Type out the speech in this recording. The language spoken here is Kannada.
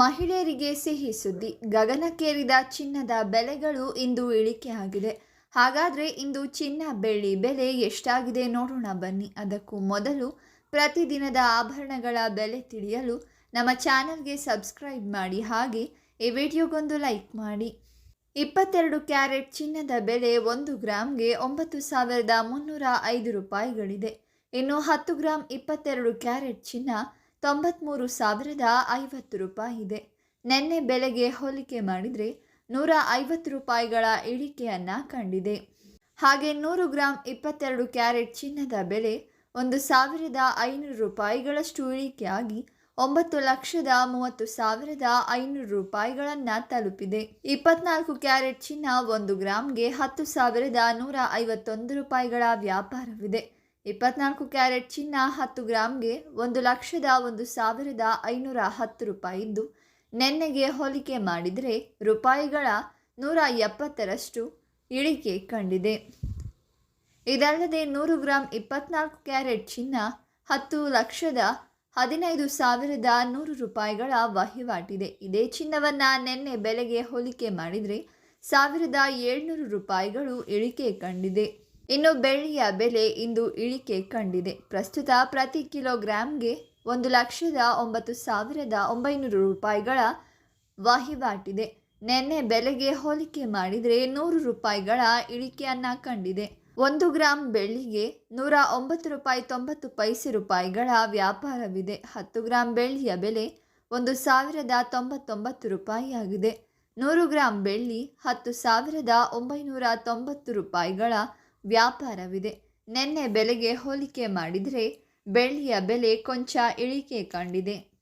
ಮಹಿಳೆಯರಿಗೆ ಸಿಹಿ ಸುದ್ದಿ. ಗಗನಕ್ಕೇರಿದ ಚಿನ್ನದ ಬೆಲೆಗಳು ಇಂದು ಇಳಿಕೆಯಾಗಿದೆ ಹಾಗಾದರೆ ಇಂದು ಚಿನ್ನ ಬೆಳ್ಳಿ ಬೆಲೆ ಎಷ್ಟಾಗಿದೆ ನೋಡೋಣ ಬನ್ನಿ. ಅದಕ್ಕೂ ಮೊದಲು ಪ್ರತಿದಿನದ ಆಭರಣಗಳ ಬೆಲೆ ತಿಳಿಯಲು ನಮ್ಮ ಚಾನಲ್ಗೆ ಸಬ್ಸ್ಕ್ರೈಬ್ ಮಾಡಿ. ಹಾಗೆ ಈ ವಿಡಿಯೋಗೊಂದು ಲೈಕ್ ಮಾಡಿ. ಇಪ್ಪತ್ತೆರಡು ಕ್ಯಾರೆಟ್ ಚಿನ್ನದ ಬೆಲೆ ಒಂದು ಗ್ರಾಮ್ಗೆ ಒಂಬತ್ತು ಸಾವಿರದ ಮುನ್ನೂರ ಐದು ರೂಪಾಯಿಗಳಿದೆ. ಇನ್ನು ಹತ್ತು ಗ್ರಾಮ್ ಇಪ್ಪತ್ತೆರಡು ಕ್ಯಾರೆಟ್ ಚಿನ್ನ ತೊಂಬತ್ತ್ಮೂರು ಸಾವಿರದ ಐವತ್ತು ರೂಪಾಯಿ ಇದೆ. ನಿನ್ನೆ ಬೆಲೆಗೆ ಹೋಲಿಕೆ ಮಾಡಿದರೆ ನೂರ ಐವತ್ತು ರೂಪಾಯಿಗಳ ಇಳಿಕೆಯನ್ನು ಕಂಡಿದೆ. ಹಾಗೆ ನೂರು ಗ್ರಾಂ ಇಪ್ಪತ್ತೆರಡು ಕ್ಯಾರೆಟ್ ಚಿನ್ನದ ಬೆಲೆ ಒಂದು ಸಾವಿರದ ಐನೂರು ರೂಪಾಯಿಗಳಷ್ಟು ಇಳಿಕೆಯಾಗಿ ಒಂಬತ್ತು ಲಕ್ಷದ ಮೂವತ್ತು ಸಾವಿರದ ಐನೂರು ರೂಪಾಯಿಗಳನ್ನು ತಲುಪಿದೆ. ಇಪ್ಪತ್ನಾಲ್ಕು ಕ್ಯಾರೆಟ್ ಚಿನ್ನ ಒಂದು ಗ್ರಾಮ್ಗೆ ಹತ್ತು ಸಾವಿರದ ನೂರ ಐವತ್ತೊಂದು ರೂಪಾಯಿಗಳ ವ್ಯಾಪಾರವಿದೆ. ಇಪ್ಪತ್ನಾಲ್ಕು ಕ್ಯಾರೆಟ್ ಚಿನ್ನ ಹತ್ತು ಗ್ರಾಮ್ಗೆ ಒಂದು ಲಕ್ಷದ ಒಂದು ಸಾವಿರದ ಐನೂರ ಹತ್ತು ರೂಪಾಯಿ ಇದ್ದು, ನಿನ್ನೆಗೆ ಹೋಲಿಕೆ ಮಾಡಿದರೆ ರೂಪಾಯಿಗಳ ನೂರ ಎಪ್ಪತ್ತರಷ್ಟು ಇಳಿಕೆ ಕಂಡಿದೆ. ಇದಲ್ಲದೆ ನೂರು ಗ್ರಾಂ ಇಪ್ಪತ್ನಾಲ್ಕು ಕ್ಯಾರೆಟ್ ಚಿನ್ನ ಹತ್ತು ಲಕ್ಷದ ಹದಿನೈದು ಸಾವಿರದ ನೂರು ರೂಪಾಯಿಗಳ ವಹಿವಾಟಿದೆ. ಇದೇ ಚಿನ್ನವನ್ನು ನಿನ್ನೆ ಬೆಲೆಗೆ ಹೋಲಿಕೆ ಮಾಡಿದರೆ ಸಾವಿರದ ಏಳ್ನೂರು ರೂಪಾಯಿಗಳು ಇಳಿಕೆ ಕಂಡಿದೆ. ಇನ್ನು ಬೆಳ್ಳಿಯ ಬೆಲೆ ಇಂದು ಇಳಿಕೆ ಕಂಡಿದೆ. ಪ್ರಸ್ತುತ ಪ್ರತಿ ಕಿಲೋಗ್ರಾಂಗೆ ಒಂದು ಲಕ್ಷದ ಒಂಬತ್ತು ಸಾವಿರದ ಒಂಬೈನೂರು ರೂಪಾಯಿಗಳ ವಹಿವಾಟಿದೆ. ನಿನ್ನೆ ಬೆಲೆಗೆ ಹೋಲಿಕೆ ಮಾಡಿದರೆ ನೂರು ರೂಪಾಯಿಗಳ ಇಳಿಕೆಯನ್ನು ಕಂಡಿದೆ. ಒಂದು ಗ್ರಾಂ ಬೆಳ್ಳಿಗೆ ನೂರ ಒಂಬತ್ತು ರೂಪಾಯಿ ತೊಂಬತ್ತು ಪೈಸೆ ರೂಪಾಯಿಗಳ ವ್ಯಾಪಾರವಿದೆ. ಹತ್ತು ಗ್ರಾಂ ಬೆಳ್ಳಿಯ ಬೆಲೆ ಒಂದು ಸಾವಿರದ ತೊಂಬತ್ತೊಂಬತ್ತು ರೂಪಾಯಿಯಾಗಿದೆ. ನೂರು ಗ್ರಾಂ ಬೆಳ್ಳಿ ಹತ್ತು ಸಾವಿರದ ಒಂಬೈನೂರ ತೊಂಬತ್ತು ರೂಪಾಯಿಗಳ ವ್ಯಾಪಾರವಿದೆ. ನಿನ್ನೆ ಬೆಲೆಗೆ ಹೋಲಿಕೆ ಮಾಡಿದರೆ ಬೆಳ್ಳಿಯ ಬೆಲೆ ಕೊಂಚ ಇಳಿಕೆ ಕಂಡಿದೆ.